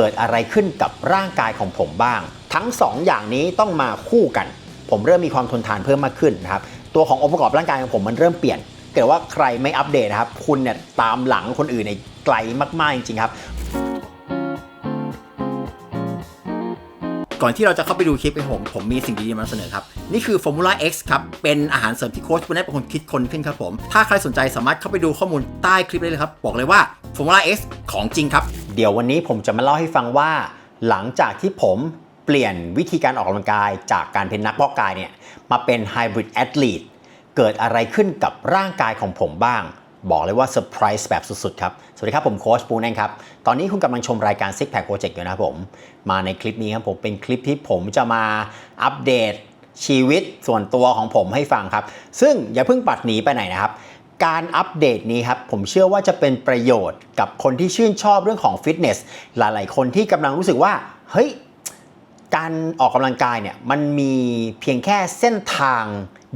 เกิดอะไรขึ้นกับร่างกายของผมบ้าง ทั้ง 2 อย่างนี้ต้องมาคู่กัน ผมเริ่มมีความทนทานเพิ่มมากขึ้นนะครับตัวขององค์ประกอบร่างกายของผมมันเริ่มเปลี่ยนเกิดว่าใครไม่อัปเดตนะครับ คุณเนี่ยตามหลังคนอื่นเนี่ยไกลมาก ๆ จริง ๆ ครับ ก่อนที่เราจะเข้าไปดูคลิปของผมผมมีสิ่งดีๆมาเสนอครับ นี่คือ Formula X ครับ เป็นอาหารเสริมที่โค้ชคุณได้เป็นคนคิดคนขึ้นครับผม ถ้าใครสนใจสามารถเข้าไปดูข้อมูลใต้คลิปได้เลยครับ บอกเลยว่า Formula X ของจริงครับ เดี๋ยววันนี้ผมจะมาเล่าให้ฟังว่า หลังจากที่ผมเปลี่ยนวิธีการออกกำลังกายจากการเป็นนักเพาะกายเนี่ยมาเป็น Hybrid Athlete เกิดอะไรขึ้นกับร่างกายของผมบ้าง บอกเลยว่าเซอร์ไพรส์แบบสุดๆครับ สวัสดีครับ ผมโค้ชปูนเองครับ ตอนนี้คุณกำลังชมรายการ Six Pack Project อยู่นะครับผม มาในคลิปนี้ครับผมเป็นคลิปที่ผมจะมาอัปเดตชีวิตส่วนตัวของผมให้ฟังครับ ซึ่งอย่าเพิ่งปัดหนีไปไหนนะครับ การอัปเดตนี้ครับผมเชื่อว่าจะเป็นประโยชน์กับคนที่ชื่นชอบเรื่องของฟิตเนสหลาย ๆ คนที่กำลังรู้สึกว่าเฮ้ยการออกกำลังกายเนี่ยมันมีเพียงแค่เส้นทาง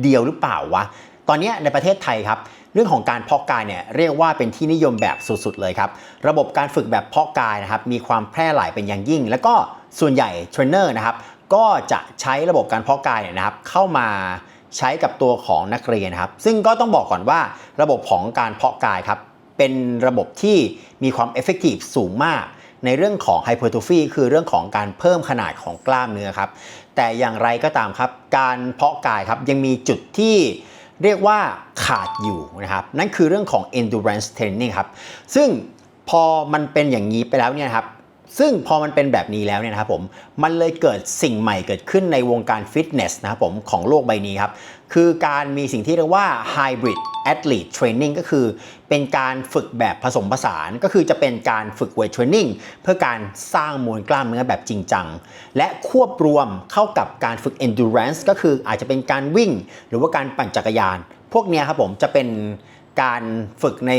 เดียวหรือเปล่าวะตอนนี้ในประเทศไทยครับเรื่องของการเพาะกายเนี่ยเรียกว่าเป็นที่นิยมแบบสุด ๆ เลยครับ ระบบการฝึกแบบเพาะกายนะครับมีความแพร่หลายเป็นอย่างยิ่ง แล้วก็ส่วนใหญ่เทรนเนอร์นะครับก็จะใช้ระบบการเพาะกายเนี่ยนะครับเข้ามา ใช้กับตัวของนักเรียนครับ ซึ่งก็ต้องบอกก่อนว่าระบบของการเพาะกายครับ เป็นระบบที่มีความเอฟเฟกตีฟสูงมาก ในเรื่องของไฮเปอร์โทฟีคือเรื่องของการเพิ่มขนาดของกล้ามเนื้อครับ แต่อย่างไรก็ตามครับ การเพาะกายครับยังมีจุดที่เรียกว่าขาดอยู่นะครับ นั่นคือเรื่องของ endurance training ครับ ซึ่งพอมันเป็นอย่างนี้ไปแล้วเนี่ยครับ ซึ่งพอมันเป็นแบบนี้แล้วเนี่ยนะครับผมมันเลยเกิดสิ่งใหม่เกิดขึ้นในวงการฟิตเนสนะครับผมของโลกใบนี้ครับคือการมีสิ่งที่เรียกว่า hybrid athlete training ก็คือเป็นการฝึกแบบผสมผสานก็คือจะเป็นการฝึก weight training เพื่อการสร้างมวลกล้ามเนื้อแบบจริงจัง และควบรวมเข้ากับการฝึก endurance ก็คืออาจจะเป็นการวิ่ง หรือว่าการปั่นจักรยาน พวกนี้ครับผมจะเป็น การฝึกใน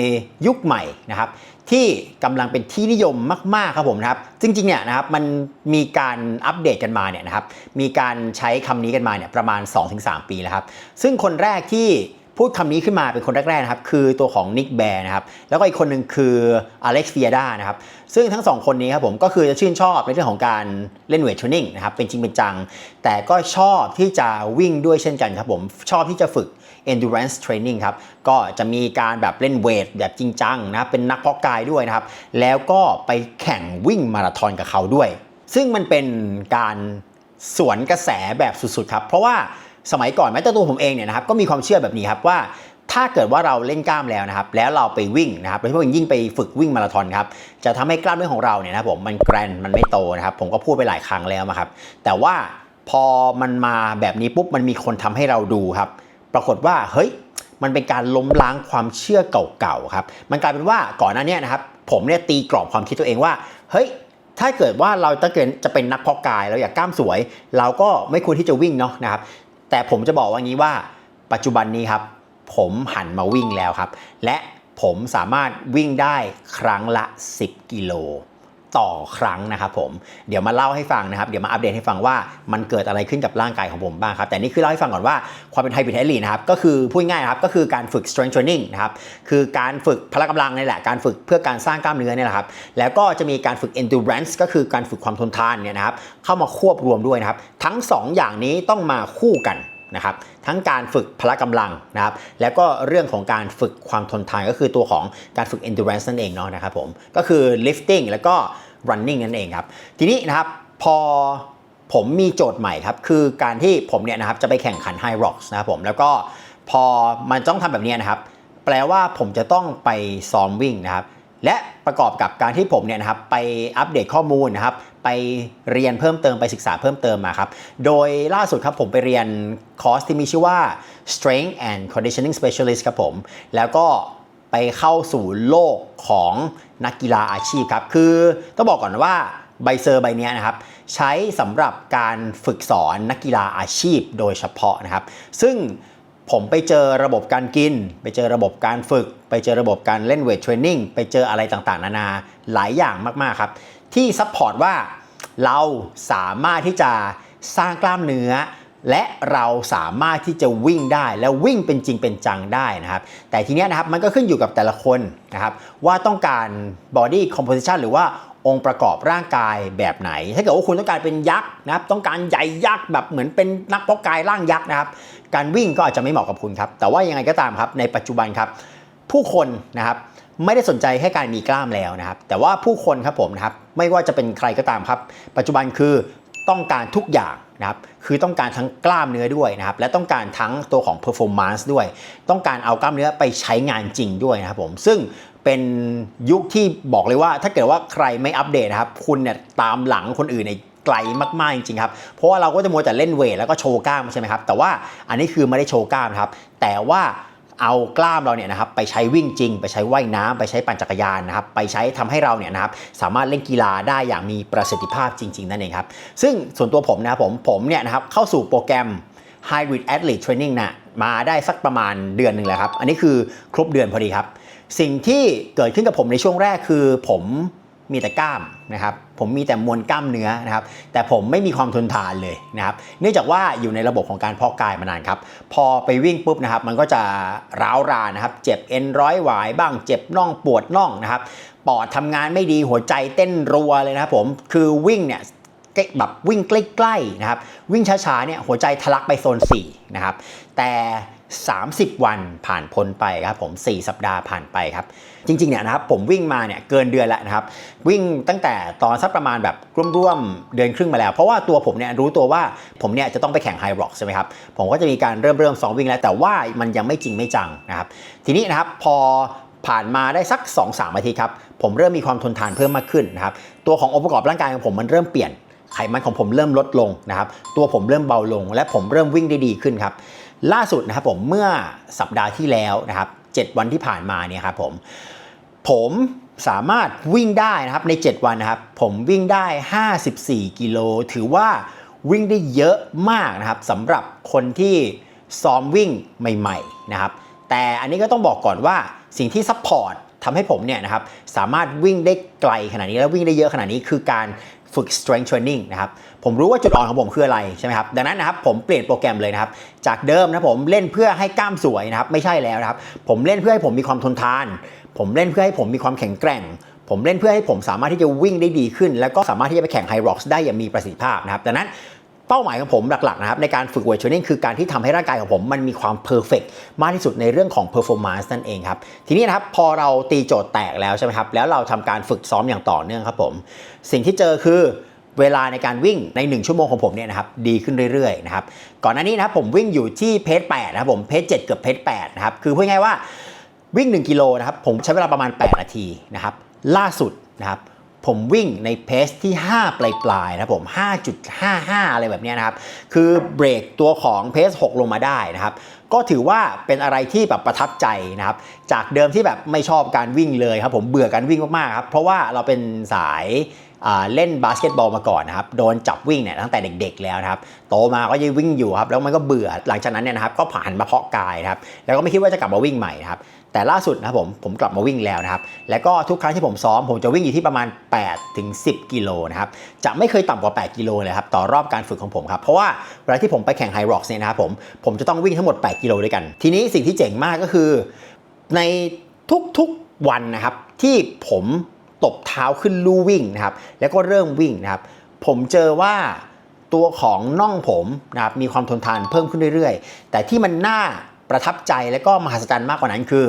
ยุคใหม่นะครับ ที่กำลังเป็นที่นิยมมาก ๆ ครับผมนะครับ จริง ๆ เนี่ยนะครับมันมีการอัปเดตกันมาเนี่ยนะครับ มีการใช้คำนี้กันมาเนี่ยประมาณ 2-3 ปีแล้วครับ ซึ่งคนแรกที่ พูดคำนี้ขึ้นมาเป็นคนแรกๆนะครับคือตัวของนิกแบร์นะครับแล้วก็อีกคนหนึ่งคืออเล็กซ์เฟียดานะครับซึ่งทั้งสองคนนี้ครับผมก็คือจะชื่นชอบในเรื่องของการเล่นเวทเทรนนิ่งนะครับเป็นจริงเป็นจัง แต่ก็ชอบที่จะวิ่งด้วยเช่นกันครับผมชอบที่จะฝึก endurance training ครับก็จะมีการแบบเล่นเวทแบบจริงจังนะครับเป็นนักเพาะกายด้วยนะครับแล้วก็ไปแข่งวิ่งมาราธอนกับเขาด้วย ซึ่งมันเป็นการสวนกระแสแบบสุดๆครับเพราะว่า สมัยก่อนแม้แต่ตัวผมเองเนี่ยนะครับก็มีความเชื่อแบบนี้ครับว่าถ้าเกิดว่าเราเล่นกล้ามแล้วนะครับ แล้วเราไปวิ่งนะครับโดยเฉพาะยิ่งไปฝึกวิ่งมาราธอนครับ จะทำให้กล้ามเนื้อของเราเนี่ยนะผมมันแกรนมันไม่โตนะครับ ผมก็พูดไปหลายครั้งแล้วนะครับ แต่ว่าพอมันมาแบบนี้ปุ๊บมันมีคนทำให้เราดูครับ ปรากฏว่าเฮ้ยมันเป็นการล้มล้างความเชื่อเก่าๆครับ มันกลายเป็นว่าก่อนหน้านี้นะครับ ผมเนี่ยตีกรอบความคิดตัวเองว่า เฮ้ยถ้าเกิดว่าเราจะเกิดจะเป็นนักเพาะกายเราอยากกล้ามสวย เราก็ไม่ควรที่จะวิ่งเนาะนะครับ แต่ผมจะบอกว่างี้ว่าปัจจุบันนี้ครับ ผมหันมาวิ่งแล้วครับ และผมสามารถวิ่งได้ครั้งละ 10 กิโล ต่อครั้งนะครับผมเดี๋ยวมาเล่าให้ฟังนะครับเดี๋ยวมาอัปเดตให้ฟังว่ามันเกิดอะไรขึ้นกับร่างกายของผมบ้างครับแต่นี่คือเล่าให้ฟังก่อนว่าความเป็นไฮบริดแอลีนะครับก็คือพูดง่ายครับก็คือการฝึก strength training นะครับคือการฝึกพละกำลังนี่แหละการฝึกเพื่อการสร้างกล้ามเนื้อเนี่ยแหละครับแล้วก็จะมีการฝึก endurance ก็คือการฝึกความทนทานเนี่ยนะครับเข้ามาควบรวมด้วยนะครับทั้ง 2 อย่างนี้ต้องมาคู่กัน นะครับทั้งการฝึกพละกำลังนะครับแล้วก็เรื่องของการฝึกความทนทานก็คือตัวของการฝึก endurance นั่นเองเนาะนะครับผมก็คือ lifting แล้วก็ running นั่นเองครับทีนี้นะครับพอผมมีโจทย์ใหม่ครับคือการที่ผมเนี่ยนะครับจะไปแข่งขัน High Rocks นะครับผมแล้วก็พอมันต้องทำแบบนี้นะครับแปลว่าผมจะต้องไปซ้อมวิ่งนะครับ และประกอบกับการที่ผมเนี่ยนะครับไปอัปเดตข้อมูลนะครับไปเรียนเพิ่มเติมไปศึกษาเพิ่มเติมมาครับ โดยล่าสุดครับผมไปเรียนคอร์สที่มีชื่อว่า Strength and Conditioning Specialist ครับผม แล้วก็ไปเข้าสู่โลกของนักกีฬาอาชีพครับ คือต้องบอกก่อนว่าใบเซอร์ใบนี้นะครับ ใช้สำหรับการฝึกสอนนักกีฬาอาชีพโดยเฉพาะนะครับ ซึ่ง ผมไปเจอระบบการกิน ไปเจอระบบการฝึก ไปเจอระบบการเล่นเวทเทรนนิ่งไปเจออะไรต่างๆ นานาหลายอย่างมากๆครับ ที่ซัพพอร์ตว่าเราสามารถที่จะสร้างกล้ามเนื้อ และเราสามารถที่จะวิ่งได้แล้ววิ่งเป็นจริงเป็นจังได้นะครับ แต่ทีเนี้ยนะครับมันก็ขึ้นอยู่กับแต่ละคนนะครับว่าต้องการ body composition หรือว่าองค์ประกอบร่างกายแบบไหน ถ้าเกิดว่าคุณต้องการเป็นยักษ์นะครับ ต้องการใหญ่ยักษ์แบบเหมือนเป็นนักเพาะกายร่างยักษ์นะครับ การวิ่งก็อาจจะไม่เหมาะกับคุณครับ แต่ว่ายังไงก็ตามครับ ในปัจจุบันครับ ผู้คนนะครับไม่ได้สนใจแค่การมีกล้ามแล้วนะครับ แต่ว่าผู้คนครับผมนะครับไม่ว่าจะเป็นใครก็ตามครับ ปัจจุบันคือต้องการทุกอย่างนะครับ คือต้องการทั้งกล้ามเนื้อด้วยนะครับ และต้องการทั้งตัวของ performance ด้วย ต้องการเอากล้ามเนื้อไปใช้งานจริงด้วยนะครับผม ซึ่งเป็นยุคที่บอกเลยว่าถ้าเกิดว่าใครไม่อัปเดตนะครับ คุณเนี่ยตามหลังคนอื่นใน ไกลมากๆจริงๆครับ เพราะว่าเราก็จะมัวแต่เล่นเวทแล้วก็โชว์กล้ามใช่ไหมครับ แต่ว่าอันนี้คือไม่ได้โชว์กล้ามครับ แต่ว่าเอากล้ามเราเนี่ยนะครับไปใช้วิ่งจริง ไปใช้ว่ายน้ำไปใช้ปั่นจักรยานนะครับไปใช้ทำให้เราเนี่ยนะครับสามารถเล่นกีฬาได้อย่างมีประสิทธิภาพจริง ๆ นั่นเองครับ ซึ่งส่วนตัวผมนะครับผมผมเนี่ยนะครับเข้าสู่โปรแกรม Hybrid Athlete Training นะมาได้สักประมาณเดือนหนึ่งแล้วครับ อันนี้คือครบเดือนพอดีครับ สิ่งที่เกิดขึ้นกับผมในช่วงแรกคือผม มีแต่กล้ามนะครับผมมีแต่มวลกล้ามเนื้อนะครับแต่ผมไม่มีความทนทานเลยนะครับเนื่องจากว่าอยู่ในระบบของการพาะกายมานานครับพอไปวิ่งปุ๊บนะครับมันก็จะร้าวรานนะครับเจ็บเอ็นร้อยหวายบ้างเจ็บน่องปวดน่องนะครับปอดทำงานไม่ดีหัวใจเต้นรัวเลยนะครับผมคือวิ่งเนี่ยแบบวิ่งใกล้ๆนะครับวิ่งช้าๆเนี่ยหัวใจทะลักไปโซน4นะครับแต่ 30 วันผ่านพ้นไปครับผม 4 สัปดาห์ผ่านไปครับ จริงๆเนี่ยนะครับผมวิ่งมาเนี่ยเกินเดือนแล้วนะครับ วิ่งตั้งแต่ตอนสักประมาณแบบร่วมๆเดือนครึ่งมาแล้ว เพราะว่าตัวผมเนี่ยรู้ตัวว่าผมเนี่ยจะต้องไปแข่งไฮร็อกใช่ไหมครับ ผมก็จะมีการเริ่มเริ่มซ้อมวิ่งแล้ว แต่ว่ามันยังไม่จริงไม่จังนะครับ ทีนี้นะครับพอผ่านมาได้สัก 2-3อาทิตย์ครับ ผมเริ่มมีความทนทานเพิ่มมากขึ้นนะครับ ตัวขององค์ประกอบร่างกายของผมมันเริ่มเปลี่ยนไขมันของผมเริ่มลดลงนะครับ ตัวผมเริ่มเบาลง และผมเริ่มวิ่งได้ดีขึ้นครับ ล่าสุดนะครับผมเมื่อสัปดาห์ที่แล้วนะครับ 7 วันที่ผ่านมาเนี่ยครับผมผมสามารถวิ่งได้นะครับใน 7 วันนะครับ ผมวิ่งได้ 54 กิโล ถือว่าวิ่งได้เยอะมากนะครับสำหรับคนที่ซ้อมวิ่งใหม่ๆนะครับ แต่อันนี้ก็ต้องบอกก่อนว่าสิ่งที่ซัพพอร์ตทำให้ผมเนี่ยนะครับสามารถวิ่งได้ไกลขนาดนี้และวิ่งได้เยอะขนาดนี้คือการ ฝึก strength training นะครับ ผมรู้ว่าจุดอ่อนของผมคืออะไรใช่ไหมครับ ดังนั้นนะครับผมเปลี่ยนโปรแกรมเลยนะครับ จากเดิมนะผมเล่นเพื่อให้กล้ามสวยนะครับ ไม่ใช่แล้วนะครับ ผมเล่นเพื่อให้ผมมีความทนทาน ผมเล่นเพื่อให้ผมมีความแข็งแกร่ง ผมเล่นเพื่อให้ผมสามารถที่จะวิ่งได้ดีขึ้น แล้วก็สามารถที่จะไปแข่งไฮร็อกซ์ได้อย่างมีประสิทธิภาพนะครับ ดังนั้น เป้าหมายของผมหลักๆนะครับในการฝึกเวทเทรนนิ่งคือการที่ทำให้ร่างกายของผมมันมีความเพอร์เฟกมากที่สุดในเรื่องของ performance นั่นเองครับ ทีนี้นะครับพอเราตีโจทย์แตกแล้วใช่ไหมครับ แล้วเราทำการฝึกซ้อมอย่างต่อเนื่องครับผม สิ่งที่เจอคือเวลาในการวิ่งใน 1 ชั่วโมงของผมเนี่ยนะครับดีขึ้นเรื่อยๆนะครับก่อนหน้านี้นะครับผมวิ่งอยู่ที่เพจ8นะครับผมเพจ7เกือบเพจ8นะครับคือพูดง่ายว่าวิ่ง 1 กิโลนะครับผมใช้เวลาประมาณ 8 นาทีนะครับล่าสุดนะครับ ผมวิ่งในเพสที่ 5 ปลายๆนะครับผม 5.55 อะไรแบบนี้นะครับ คือเบรกตัวของเพส6 ลงมาได้นะครับก็ถือว่าเป็นอะไรที่แบบประทับใจนะครับ จากเดิมที่แบบไม่ชอบการวิ่งเลยครับ ผมเบื่อการวิ่งมากๆครับ เพราะว่าเราเป็นสายเล่นบาสเกตบอลมาก่อนนะครับ โดนจับวิ่งเนี่ยตั้งแต่เด็กๆแล้วนะครับ โตมาก็ยังวิ่งอยู่ครับ แล้วมันก็เบื่อ หลังจากนั้นเนี่ยนะครับ ก็ผ่านมาเพาะกายครับ แล้วก็ไม่คิดว่าจะกลับมาวิ่งใหม่นะครับ แต่ล่าสุดนะครับผมผมกลับมาวิ่งแล้วนะครับ แล้วก็ทุกครั้งที่ผมซ้อมผมจะวิ่งอยู่ที่ประมาณ8ถึง10 กิโลนะครับ จะไม่เคยต่ำกว่า 8 กิโลเลยครับต่อรอบการฝึกของผมครับ เพราะว่าเวลาที่ผมไปแข่งไฮร็อกเนี่ยนะครับผมผมจะต้องวิ่งทั้งหมด 8 กิโลด้วยกัน ทีนี้สิ่งที่เจ๋งมากก็คือ ในทุกๆวันนะครับที่ผมตบเท้าขึ้นลู่วิ่งนะครับแล้วก็เริ่มวิ่งนะครับผมเจอว่าตัวของน่องผมนะครับมีความทนทานเพิ่มขึ้นเรื่อยๆ แต่ที่มันน่า ประทับใจและก็มหัศจรรย์มากกว่านั้นคือ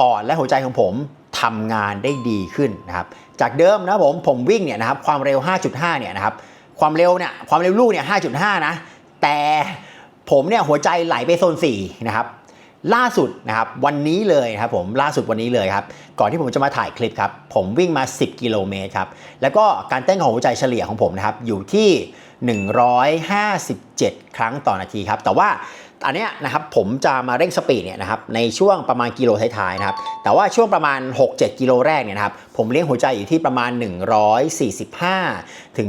ปอดและหัวใจของผมทำงานได้ดีขึ้นนะครับ จากเดิมนะผมผมวิ่งเนี่ยนะครับความเร็ว 5.5 เนี่ยนะครับความเร็วเนี่ยความเร็วลูกเนี่ย 5.5 นะ แต่ผมเนี่ยหัวใจไหลไปโซน 4 นะครับ ล่าสุดนะครับวันนี้เลยครับผมล่าสุดวันนี้เลยครับ ก่อนที่ผมจะมาถ่ายคลิปครับ ผมวิ่งมา 10 กิโลเมตรครับ แล้วก็การเต้นของหัวใจเฉลี่ยของผมนะครับอยู่ที่ 157 ครั้งต่อนาทีครับ แต่ว่า อันเนี้ยนะครับผมจะมาเร่งสปีดเนี่ยนะครับในช่วงประมาณกิโลท้ายๆนะครับแต่ว่าช่วงประมาณ 6-7 กิโลแรกเนี่ยนะครับผมเลี้ยงหัวใจอยู่ที่ประมาณ 145 ถึง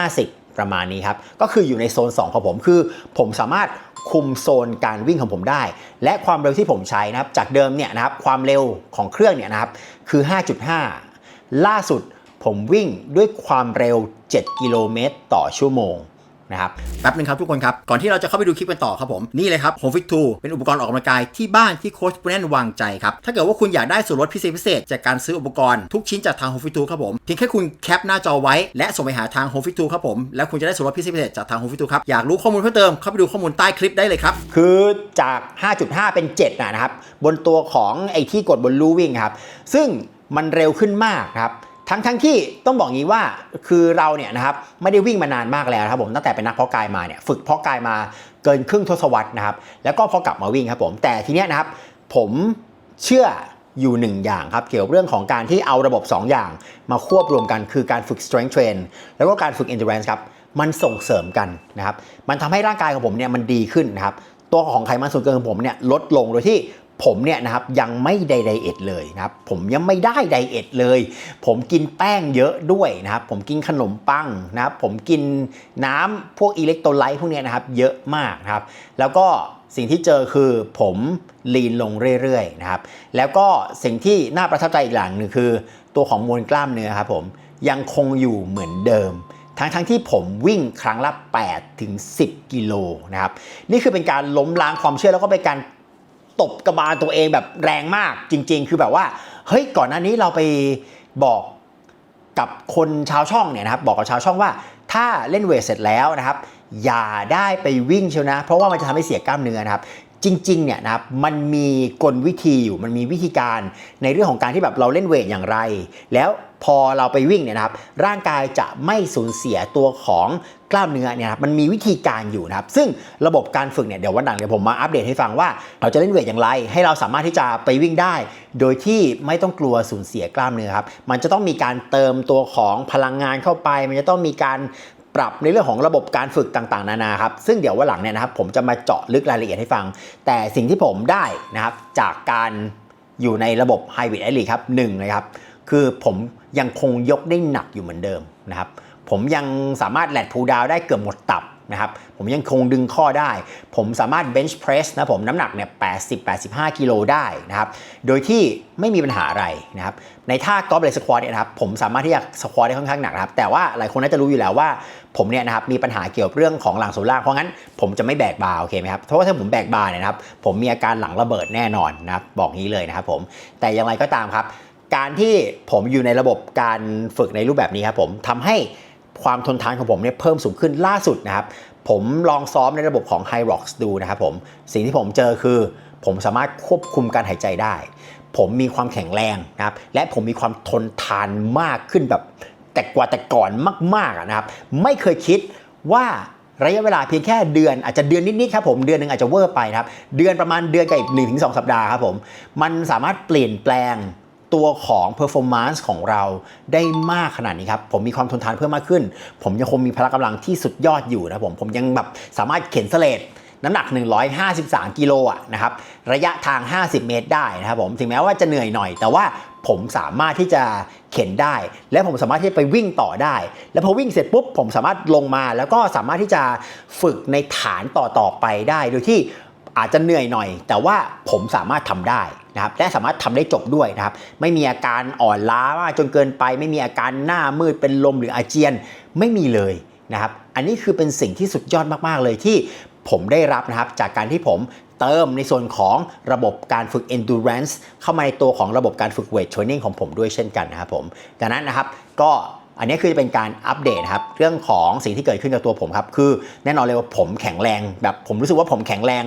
150 ประมาณนี้ครับก็คืออยู่ในโซน 2 ของผมคือ ผมสามารถคุมโซนการวิ่งของผมได้ และความเร็วที่ผมใช้นะครับจากเดิมเนี่ยนะครับความเร็วของเครื่องเนี่ยนะครับคือ 5.5 ล่าสุดผมวิ่งด้วยความเร็ว 7 กิโลเมตรต่อชั่วโมง นะครับแป๊บนึงครับทุกคนครับ ก่อนที่เราจะเข้าไปดูคลิปกันต่อครับผม นี่เลยครับ Home Fit 2เป็นอุปกรณ์ออกกำลังกายที่บ้านที่โค้ชปูแนนวางใจครับ ถ้าเกิดว่าคุณอยากได้ส่วนลดพิเศษพิเศษจากการซื้ออุปกรณ์ทุกชิ้นจากทาง Home Fit 2ครับผมเพียงแค่คุณแคปหน้าจอไว้และส่งไปหาทาง Home Fit 2ครับผมแล้วคุณจะได้ส่วนลดพิเศษพิเศษจากทาง Home Fit 2ครับอยากรู้ข้อมูลเพิ่มเติมเข้าไปดูข้อมูลใต้คลิปได้เลยครับคือจาก 5.5 เป็น 7 นะนะครับบนตัวของไอ้ที่กดบนลู่วิ่งครับซึ่งมันเร็วขึ้นมากครับ ทั้งทั้งที่ต้องบอกงี้ว่าคือเราเนี่ยนะครับไม่ได้วิ่งมานานมากแล้วครับผมตั้งแต่เป็นนักเพาะกายมาเนี่ยฝึกเพาะกายมาเกินครึ่งทศวรรษนะครับแล้วก็พอกลับมาวิ่งครับผมแต่ทีเนี้ยนะครับผมเชื่ออยู่หนึ่งอย่างครับเกี่ยวกับเรื่องของการที่เอาระบบ 2 อย่างมาควบรวมกันคือการฝึก strength train แล้วก็การฝึก endurance ครับมันส่งเสริมกันนะครับมันทำให้ร่างกายของผมเนี่ยมันดีขึ้นนะครับตัวของไขมันส่วนเกินของผมเนี่ยลดลงโดยที่ ผมเนี่ยนะครับยังไม่ได้ไดเอทเลยนะครับผมยังไม่ได้ไดเอทเลย ผมกินแป้งเยอะด้วยนะครับผมกินขนมปังนะครับผมกินน้ำพวกอิเล็กโทรไลต์พวกเนี้ยนะครับเยอะมากนะครับแล้วก็สิ่งที่เจอคือผมลีนลงเรื่อยๆนะครับแล้วก็สิ่งที่น่าประทับใจอีกอย่างหนึ่งคือ ตัวของมวลกล้ามเนื้อครับผมยังคงอยู่เหมือนเดิมทั้งทั้งที่ผมวิ่งครั้งละ8ถึง10 กิโลนะครับนี่คือเป็นการล้มล้างความเชื่อแล้วก็เป็นการ ตบกระบาลตัวเองแบบแรงมากจริง ๆ คือแบบว่าเฮ้ยก่อนหน้านี้เราไปบอกกับคนชาวช่องเนี่ยนะครับบอกกับชาวช่องว่า ถ้าเล่นเวทเสร็จแล้วนะครับ อย่าได้ไปวิ่งเชียวนะ เพราะว่ามันจะทำให้เสียกล้ามเนื้อนะครับ จริงๆเนี่ยนะครับมันมีกลวิธีอยู่มันมีวิธีการในเรื่องของการที่แบบเราเล่นเวทอย่างไร แล้วพอเราไปวิ่งเนี่ยนะครับ ร่างกายจะไม่สูญเสียตัวของ กล้ามเนื้อเนี่ยครับมันมีวิธีการอยู่นะครับ ซึ่งระบบการฝึกเนี่ยเดี๋ยววันหลังเดี๋ยวผมมาอัปเดตให้ฟังว่า เราจะเล่นเวทอย่างไร ให้เราสามารถที่จะไปวิ่งได้ โดยที่ไม่ต้องกลัวสูญเสียกล้ามเนื้อครับมันจะต้องมีการเติมตัวของพลังงานเข้าไป มันจะต้องมีการปรับในเรื่องของระบบการฝึกต่างๆ นานาครับ ซึ่งเดี๋ยววันหลังเนี่ยนะครับผมจะมาเจาะลึกรายละเอียดให้ฟัง แต่สิ่งที่ผมได้นะครับจากการอยู่ในระบบ High w e i g h Elite ครับหนึ่งนะครับ คือผมยังคงยกได้หนักอยู่เหมือนเดิมนะครับ ผมยังสามารถแลดพูดาวได้เกือบหมดตับนะครับ ผมยังคงดึงข้อได้ ผมสามารถเบนช์เพรสนะผมน้ำหนักเนี่ย 80-85 กิโลได้นะครับ โดยที่ไม่มีปัญหาอะไรนะครับ ในท่ากอล์ฟเลสควอตเนี่ยนะครับ ผมสามารถที่จะสควอตได้ค่อนข้างหนักนะครับ แต่ว่าหลายคนน่าจะรู้อยู่แล้วว่า ผมเนี่ยนะครับมีปัญหาเกี่ยวกับเรื่องของหลังส่วนล่าง เพราะงั้นผมจะไม่แบกบาร์โอเคไหมครับ เพราะว่าถ้าผมแบกบาร์เนี่ยนะครับ ผมมีอาการหลังระเบิดแน่นอนนะครับ บอกงี้เลยนะครับผม แต่อย่างไรก็ตามครับ การที่ผมอยู่ในระบบการฝึกในรูปแบบนี้ครับผมทำให้ ความทนทานของผมเนี่ยเพิ่มสูงขึ้นล่าสุดนะครับ ผมลองซ้อมในระบบของ h y r o x ดูนะครับผมสิ่งที่ผมเจอคือ ผมสามารถควบคุมการหายใจได้ ผมมีความแข็งแรงนะครับ และผมมีความทนทานมากขึ้นแบบแต่กว่าแต่ก่อนมากๆนะครับ ไม่เคยคิดว่าระยะเวลาเพียงแค่เดือนอาจจะเดือนนิดๆครับผมเดือนหนึ่งอาจจะเวอร์ไปนะครับ เดือนประมาณเดือนกับอีก1-2สัปดาห์ครับผมมันสามารถเปลี่ยนแปลง ตัวของ performance ของเราได้มากขนาดนี้ครับ ผมมีความทนทานเพิ่มมากขึ้น ผมยังคงมีพละกำลังที่สุดยอดอยู่นะผม ผมยังแบบสามารถเข็นสเลดน้ำหนัก 153 กิโลอะนะครับ ระยะทาง 50 เมตรได้นะครับผม ถึงแม้ว่าจะเหนื่อยหน่อย แต่ว่าผมสามารถที่จะเข็นได้ และผมสามารถที่จะไปวิ่งต่อได้ แล้วพอวิ่งเสร็จปุ๊บ ผมสามารถลงมา แล้วก็สามารถที่จะฝึกในฐานต่อๆไปได้ โดยที่ อาจจะเหนื่อยหน่อย แต่ว่าผมสามารถทำได้นะครับและสามารถทำได้จบด้วยนะครับ ไม่มีอาการอ่อนล้ามากจนเกินไป ไม่มีอาการหน้ามืดเป็นลมหรืออาเจียนไม่มีเลยนะครับ อันนี้คือเป็นสิ่งที่สุดยอดมากๆเลยที่ผมได้รับนะครับจากการที่ผมเติมในส่วนของระบบการฝึก endurance เข้ามาในตัวของระบบการฝึก weight training ของผมด้วยเช่นกันนะครับผมดังนั้นนะครับก็ อันนี้คือจะเป็นการอัปเดตครับเรื่องของสิ่งที่เกิดขึ้นกับตัวผมครับคือแน่นอนเลยว่าผมแข็งแรงแบบผมรู้สึกว่าผมแข็งแรง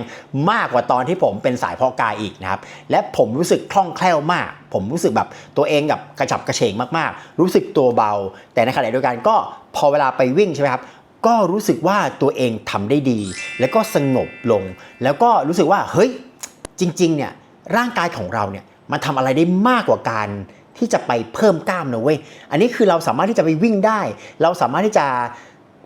มากกว่าตอนที่ผมเป็นสายพาะกายอีกนะครับและผมรู้สึกคล่องแคล่วมาก ผมรู้สึกแบบตัวเองกับกระฉับกระเฉงมากๆ รู้สึกตัวเบา แต่ในขณะเดียวกันก็พอเวลาไปวิ่งใช่ไหมครับก็รู้สึกว่าตัวเองทำได้ดี แล้วก็สงบลง แล้วก็รู้สึกว่าเฮ้ยจริงๆเนี่ยร่างกายของเราเนี่ยมันทำอะไรได้มากกว่าการ ที่จะไปเพิ่มกล้ามนะเว้ย อันนี้คือเราสามารถที่จะไปวิ่งได้ เราสามารถที่จะ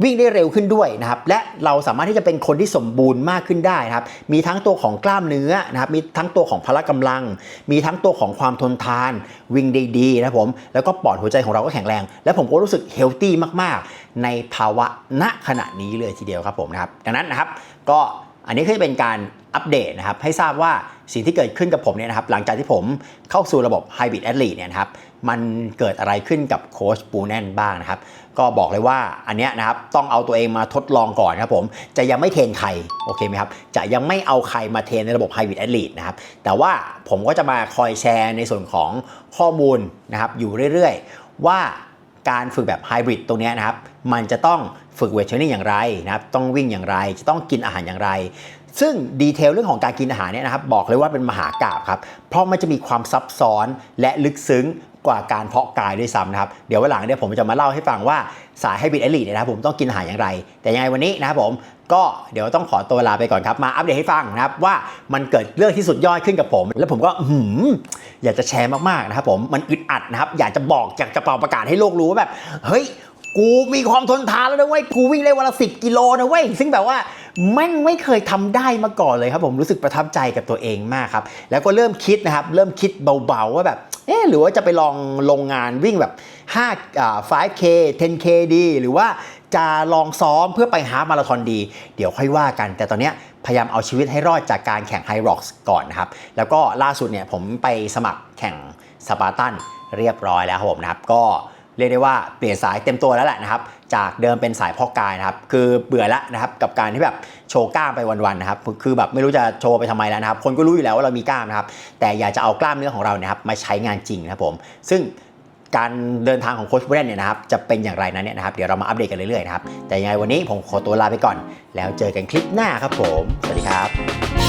วิ่งได้เร็วขึ้นด้วยนะครับ และเราสามารถที่จะเป็นคนที่สมบูรณ์มากขึ้นได้นะครับ มีทั้งตัวของกล้ามเนื้อนะครับ มีทั้งตัวของพละกำลัง มีทั้งตัวของความทนทาน วิ่งได้ดีนะผม แล้วก็ปอดหัวใจของเราก็แข็งแรง และผมก็รู้สึกเฮลตี้มาก ๆ ในภาวะณขณะนี้เลยทีเดียวครับผมนะครับ ดังนั้นนะครับ ก็ อันนี้ก็จะเป็นการอัปเดตนะครับให้ทราบว่าสิ่งที่เกิดขึ้นกับผมเนี่ยนะครับหลังจากที่ผมเข้าสู่ระบบ Hybrid Athlete เนี่ยนะครับมันเกิดอะไรขึ้นกับโค้ชปูแน่นบ้างนะครับก็บอกเลยว่าอันเนี้ยนะครับต้องเอาตัวเองมาทดลองก่อนครับผมจะยังไม่เทรนใครโอเคไหมครับจะยังไม่เอาใครมาเทรนในระบบ Hybrid Athlete นะครับแต่ว่าผมก็จะมาคอยแชร์ในส่วนของข้อมูลนะครับอยู่เรื่อยๆ ว่าการฝึกแบบไฮบริดตรงเนี้ยนะครับมันจะต้อง ฝึกเวทเทรนนิ่งอย่างไรนะครับต้องวิ่งอย่างไร จะต้องกินอาหารอย่างไร ซึ่งดีเทลเรื่องของการกินอาหารเนี่ยนะครับบอกเลยว่าเป็นมหากราบครับเพราะมันจะมีความซับซ้อนและลึกซึ้งกว่าการเพาะกายด้วยซ้ำนะครับ เดี๋ยววันหลังเนี่ยผมจะมาเล่าให้ฟังว่าสายให้บิดเอลิทเนี่ยนะครับผมต้องกินอาหารอย่างไร แต่ยังไงวันนี้นะครับผมก็เดี๋ยวต้องขอตัวลาไปก่อนครับ มาอัปเดตให้ฟังนะครับว่ามันเกิดเรื่องที่สุดยอดขึ้นกับผม แล้วผมก็หืออยากจะแชร์มากๆนะครับผมมันอึดอัดนะครับอยากจะบอกอยากจะเป่าประกาศให้โลกรู้ว่าแบบเฮ้ย กูมีความทนทานแล้วนะเว้ย กูวิ่งได้วันละสิกิโลนะเว้ย ซึ่งแบบว่าแม่งไม่เคยทำได้มาก่อนเลยครับผมรู้สึกประทับใจกับตัวเองมากครับ แล้วก็เริ่มคิดนะครับ เริ่มคิดเบาๆว่าแบบ เอ๊ะหรือว่าจะไปลองลงงานวิ่งแบบ5อ่า 5K 10K ดี หรือว่าจะลองซ้อมเพื่อไปฮามาราธอนดี เดี๋ยวค่อยว่ากัน แต่ตอนเนี้ยพยายามเอาชีวิตให้รอดจากการแข่งไฮร็อกส์ก่อนนะครับ แล้วก็ล่าสุดเนี่ยผมไปสมัครแข่งสปาร์ตันเรียบร้อยแล้วครับผมนะครับก็ เรียกได้ว่าเปลี่ยนสายเต็มตัวแล้วแหละนะครับ จากเดิมเป็นสายพอกายนะครับ คือเบื่อแล้วนะครับกับการที่แบบโชว์กล้ามไปวันๆนะครับ คือแบบไม่รู้จะโชว์ไปทำไมแล้วนะครับ คนก็รู้อยู่แล้วว่าเรามีกล้ามนะครับ แต่อยากจะเอากล้ามเนื้อของเราเนี่ยครับมาใช้งานจริงนะครับผม ซึ่งการเดินทางของโค้ชแบรนด์เนี่ยนะครับจะเป็นอย่างไรนั้นเนี่ยนะครับ เดี๋ยวเรามาอัปเดตกันเรื่อยๆนะครับ แต่ยังไงวันนี้ผมขอตัวลาไปก่อน แล้วเจอกันคลิปหน้าครับผม สวัสดีครับ